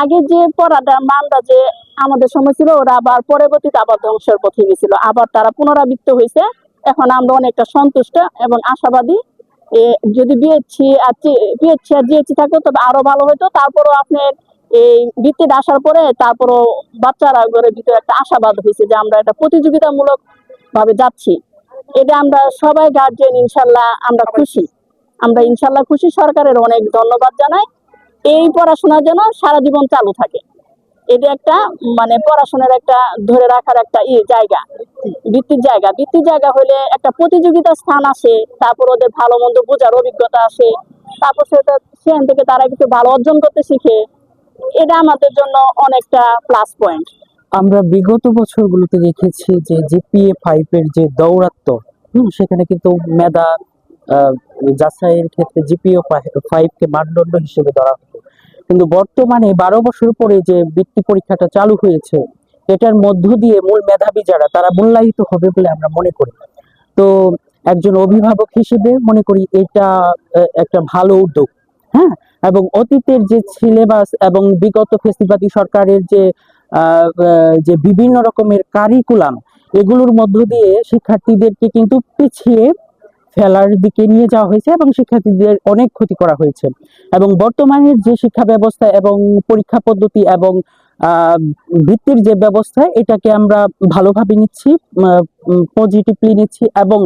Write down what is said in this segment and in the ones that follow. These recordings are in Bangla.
আগে যে পড়াটা মানটা যে আমাদের সময় ছিল, ওরা আবার পরবর্তীতে আবার ধ্বংসের পথে গেছিল আবার তারা পুনরাবৃত্ত হয়েছে। এখন আমরা অনেকটা সন্তুষ্ট এবং আশাবাদী। যদি বিএসসি আর বিএসসি আর জিএসসি থাকতো, তবে আরও ভালো হতো তারপরও আপনার এই বৃত্তিটা আসার পরে তারপরও বাচ্চারা ঘরে ভিতরে একটা আশাবাদ হয়েছে যে আমরা একটা প্রতিযোগিতামূলক ভাবে যাচ্ছি। এটা আমরা সবাই গার্জেন ইনশাল্লাহ আমরা খুশি। আমরা ইনশাল্লাহ খুশি। সরকারের অনেক ধন্যবাদ জানাই। এই পড়াশোনা যেন সারা জীবন চালু থাকে। এটা একটা মানে পড়াশোনার একটা ধরে রাখার একটা ই জায়গা বৃত্তির জায়গা। বৃত্তির জায়গা হলে একটা প্রতিযোগিতার স্থান আসে তারপর ওদের ভালো মন্দ বোঝার অভিজ্ঞতা আসে তারপর সেটা সেখান থেকে তারা কিছু ভালো অর্জন করতে শিখে। এটা আমাদের জন্য অনেকটা প্লাস পয়েন্ট আমরা বিগত বছরগুলোতে দেখেছি যে জিপিএ ফাইভ এর যে দৌরাত্ম হুম, সেখানে কিন্তু মেধা যাচাইয়ের ক্ষেত্রে জিপিএ ফাইভ কে মানদণ্ড হিসেবে ধরা হতো। কিন্তু বর্তমানে বারো বছর পরে যে বৃত্তি পরীক্ষাটা চালু হয়েছে, এটার মধ্য দিয়ে মূল মেধাবী যারা, তারা মূল্যায়িত হবে বলে আমরা মনে করি। তো একজন অভিভাবক হিসেবে মনে করি এটা একটা ভালো উদ্যোগ। হ্যাঁ? এবং অতীতের যে সিলেবাস এবং বিগত ফেসিবাদী সরকারের যে যে বিভিন্ন রকমের কারিকুলাম, এগুলোর মধ্য দিয়ে শিক্ষার্থীদেরকে কিন্তু পিছিয়ে ফেলার দিকে নিয়ে যাওয়া হয়েছে এবং শিক্ষার্থীদের অনেক ক্ষতি করা হয়েছে। এবং বর্তমানের যে শিক্ষা ব্যবস্থা এবং পরীক্ষা পদ্ধতি এবং আহ, বৃত্তির যে ব্যবস্থা এটাকে আমরা ভালোভাবে নিচ্ছি পজিটিভলি নিচ্ছি এবং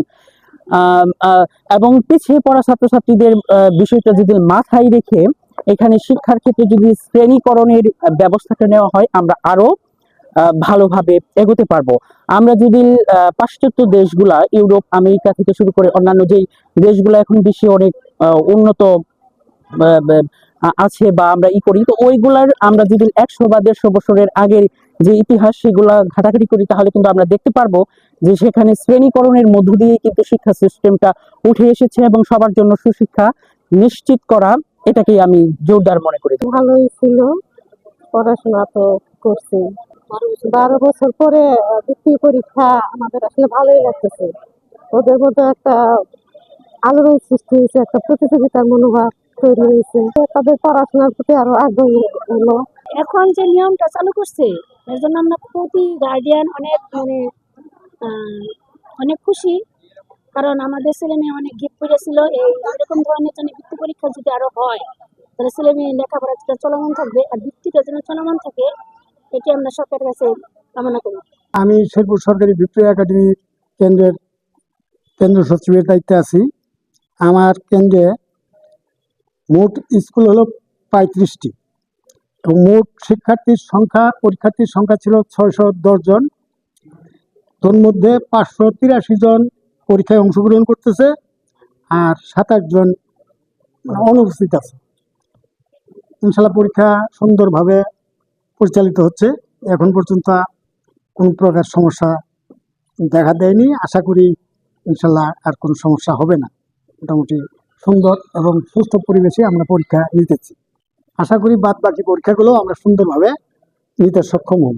এবং পিছিয়ে পড়া ছাত্রছাত্রীদের বিষয়টা যদি মাথায় রেখে এখানে শিক্ষার ক্ষেত্রে যদি শ্রেণীকরণের ব্যবস্থাটা নেওয়া হয় আমরা আরও আহ, ভালোভাবে এগোতে পারব। আমরা যদি পাশ্চাত্য দেশগুলা, ইউরোপ, আমেরিকা থেকে শুরু করে অন্যান্য যেই দেশগুলো এখন বিশ্বে অনেক উন্নত আছে বা আমরা ই করি, তো ওইগুলার আমরা যদি একশো বা দেড়শো বছরের আগের যে ইতিহাস সেগুলা ঘাটাঘাটি করি, তাহলে কিন্তু আমরা দেখতে পারব যে সেখানে শ্রেণীকরণের মধ্য দিয়ে কিন্তু শিক্ষা সিস্টেমটা উঠে এসেছে এবং সবার জন্য সুশিক্ষা নিশ্চিত করা, এটাকেই আমি জোরদার মনে করি। ভালোই ছিল, পড়াশোনা তো করছি। বারো বছর পরে বৃত্তি পরীক্ষা আমাদের আসলে ভালোই লাগতেছে। ওদের মধ্যে একটা আলোড়ন সৃষ্টি হয়েছে, একটা প্রতিযোগিতার মনোভাব তৈরি হয়েছে। তাদের পড়াশোনার প্রতি আরও আগ্রহী হলো। এখন যে নিয়মটা চালু করছে, এর জন্য আমরা প্রতি গার্ডিয়ান অনেক মানে অনেক খুশি। কারণ আমাদের ছেলে মেয়ে অনেক গিফট করেছিল এই এরকম ধরনের জন্য বৃত্তি পরীক্ষা যদি আরও হয়, তাহলে ছেলে মেয়ে লেখাপড়া চলমান থাকবে, আর বৃত্তিটা যেন চলমান থাকে আমরা সরকারের কাছে কামনা করি? আমি শেরপুর সরকারি ভিক্টোরিয়া একাডেমি কেন্দ্রের কেন্দ্র সচিবের দায়িত্বে আছি। আমার কেন্দ্রে মোট স্কুল হলো পঁয়ত্রিশটি এবং মোট শিক্ষার্থীর সংখ্যা, পরীক্ষার্থীর সংখ্যা ছিল ছয়শো জন। মধ্যে পাঁচশো তিরাশি জন পরীক্ষায় অংশগ্রহণ করতেছে আর সাতাশ জন অনুপস্থিত আছে। ইনশাল্লাহ পরীক্ষা সুন্দরভাবে পরিচালিত হচ্ছে। এখন পর্যন্ত কোন প্রকার সমস্যা দেখা দেয়নি। আশা করি ইনশাল্লাহ আর কোনো সমস্যা হবে না। মোটামুটি সুন্দর এবং সুস্থ পরিবেশে আমরা পরীক্ষা নিতেছি। আশা করি বাদ বাকি পরীক্ষাগুলো আমরা সুন্দরভাবে নিতে সক্ষম হব।